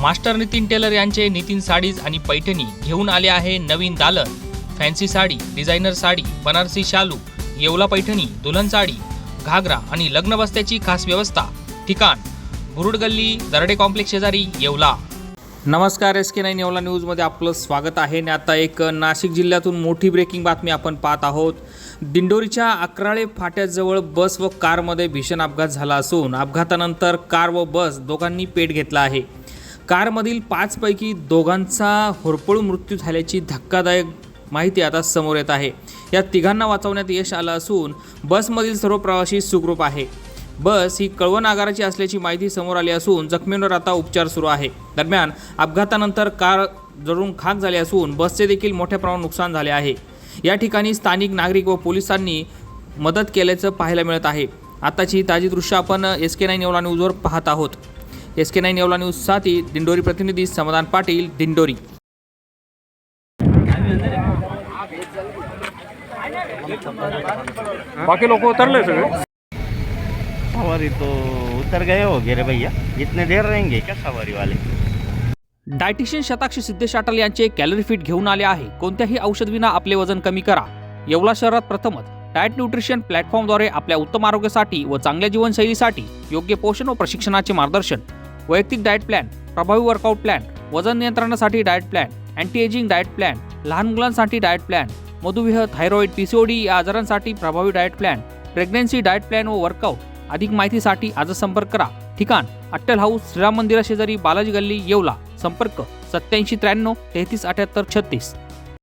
Master Nitin teller यांचे Nitin sarees आणि पैठणी घेऊन आले आहे नवीन दालन. फॅन्सी साडी डिझायनर साडी बनारसी शालू येवला पैठणी दुल्हन साडी घागरा आणि लग्न बस्त्याची खास व्यवस्था. ठिकाण बुरुड गल्ली दरडे कॉम्प्लेक्स शेजारी येवला. नमस्कार एस के नाईन येवला न्यूजमध्ये आपलं स्वागत आहे. आणि आता एक नाशिक जिल्ह्यातून मोठी ब्रेकिंग बातमी आपण पाहत आहोत. दिंडोरीच्या अकराळे फाट्याजवळ बस व कारमध्ये भीषण अपघात झाला असून अपघातानंतर कार व बस दोघांनी पेट घेतला आहे. कारमधील पाचपैकी दोघांचा होरपळून मृत्यू झाल्याची धक्कादायक माहिती आता समोर येत आहे. या तिघांना वाचवण्यात यश आलं असून बसमधील सर्व प्रवासी सुखरूप आहे. बस ही कळवण आगाराची असल्याची माहिती समोर आली असून जखमींवर आता उपचार सुरू आहे. दरम्यान अपघातानंतर कार जळून खाक झाली असून बसचे देखील मोठ्या प्रमाणात नुकसान झाले आहे. या ठिकाणी स्थानिक नागरिक व पोलिसांनी मदत केल्याचं पाहायला मिळत आहे. आताची ताजी दृश्य आपण एस के नाईन येवला न्यूजवर पाहत आहोत. एस के नाईन येवला न्यूजसाठी दिंडोरी प्रतिनिधी समाधान पाटील दिंडोरी. बाकी लोक उतरले सगळे? सवारी तो उतर गए हो गिरे भैया. इतने देर रहेंगे क्या सवारी वाले? डायटिशियन शताक्षी सिद्धेश अटल यांचे कॅलरी फिट घेऊन आले आहे. कोणत्याही औषधविना आपले वजन कमी करा. येवला शहरात प्रथमच डाएट न्यूट्रिशन प्लॅटफॉर्मद्वारे आपल्या उत्तम आरोग्यासाठी व चांगल्या जीवनशैलीसाठी योग्य पोषण व प्रशिक्षणाचे मार्गदर्शन. वैयक्तिक डाएट प्लॅन प्रभावी वर्कआउट प्लॅन वजन नियंत्रणासाठी diet plan anti ageing diet plan लहान मुलांसाठी डाएट प्लॅन मधुमेह थायरॉइड पीसीओडी या आजारांसाठी प्रभावी diet plan pregnancy diet plan व वर्कआउट. अधिक माहितीसाठी आजच संपर्क करा. ठिकाण अट्टल हाऊस श्रीराम मंदिराशेजारी बालाजी गल्ली येवला. संपर्क सत्याऐंशी त्र्याण्णव तेहतीस अठ्याहत्तर छत्तीस.